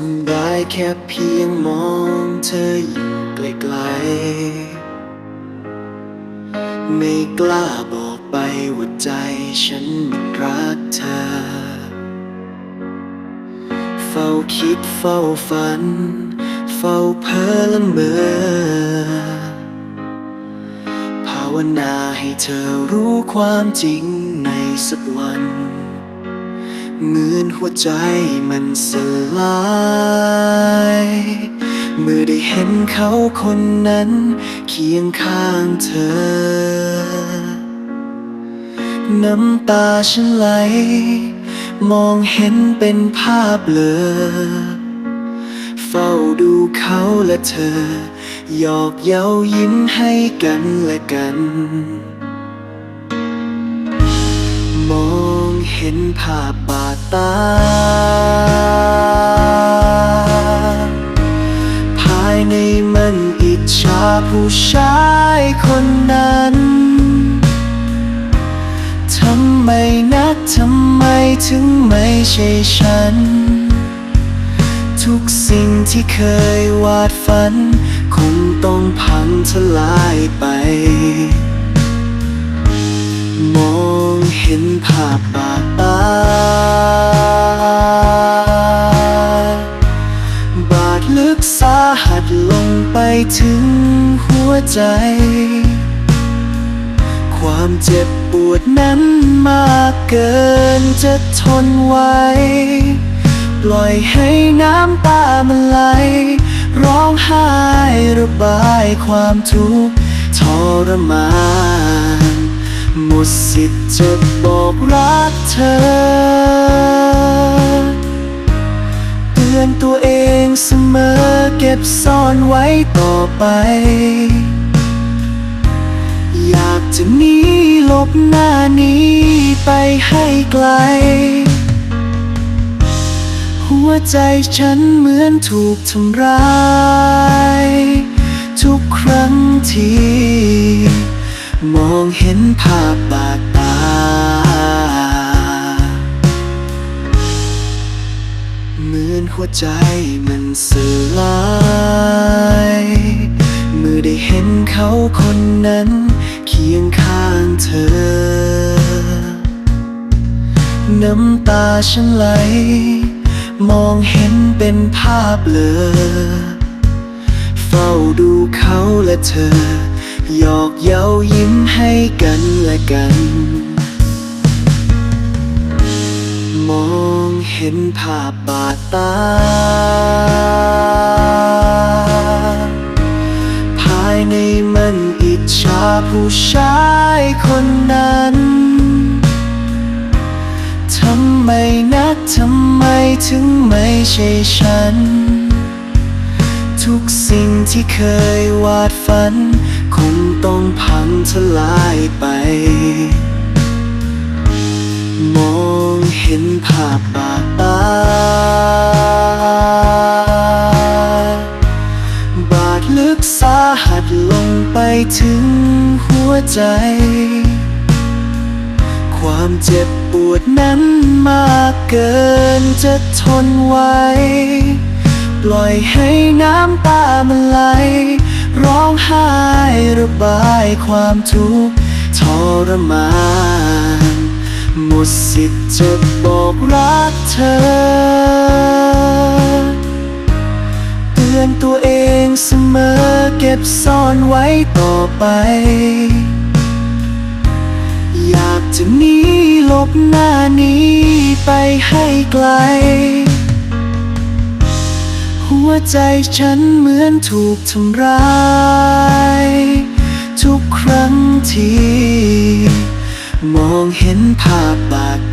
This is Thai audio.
ำได้แค่เพียงมองเธออยู่ไกลๆ ไม่กล้าบอกไปว่าใจฉันมันรักเธอ เฝ้าคิดเฝ้าฝัน เฝ้าเพ้อละเมอภาวนาให้เธอรู้ความจริงในสักวัน เหมือนหัวใจมันสลายเมื่อได้เห็นเขาคนนั้น เคียงข้างเธอ น้ำตาฉันไหล มองเห็นเป็นภาพเลอเฝ้าดูเขาและเธอ หยอกเย้ายิ้มให้กันและกัน มอง เห็นภาพบาดตา ภายในมันอิจฉาผู้ชายคนนั้น ทำไมนักทำไมถึงไม่ใช่ฉัน ทุกสิ่งที่เคยวาดฝัน คงต้องพังทลายไป มองเห็นภาพบา ใจ ความเจ็บปวดนั้นมากเกินจะทนไว้ ปล่อยให้น้ำตามันไหล ร้องไห้ระบายความทุกข์ทรมานหมดสิทธิ์จะบอกรักเธอ เตือนตัวเอง เสมอเก็บซ่อนไว้ต่อไป อยากจะหนีหลบหน้านี้ไปให้ไกล หัวใจฉันเหมือนถูกทำร้าย ทุกครั้งที่ มองเห็นภาพบาด มือนหัวใจมันสลายเมื่อได้เห็นเขาคนนั้น เคียงข้างเธอ น้ำตาฉันไหล มองเห็นเป็นภาพเลอเฝ้าดูเขาและเธอ หยอกเย้ายิ้มให้กันและกัน มอง เห็นภาพบาดตา ภายในมันอิจฉาผู้ชายคนนั้น ทำไมนักทำไมถึงไม่ใช่ฉัน ทุกสิ่งที่เคยวาดฝัน คงต้องพังทลายไป มองเห็นภาพบาด บาดลึกสาหัสลงไปถึงหัวใจ ความเจ็บปวดนั้นมากเกินจะทนไว้ ปล่อยให้น้ำตามันไหล ร้องไห้ระบายความทุกข์ทรมาน หมดสิทธิ์จะบอกรักเธอ เตือนตัวเองเสมอเก็บซ่อนไว้ต่อไป อยากจะหนีหลบหน้านี้ไปให้ไกล หัวใจฉันเหมือนถูกทำร้าย ทุกครั้งที่ มองเห็นภาพบาด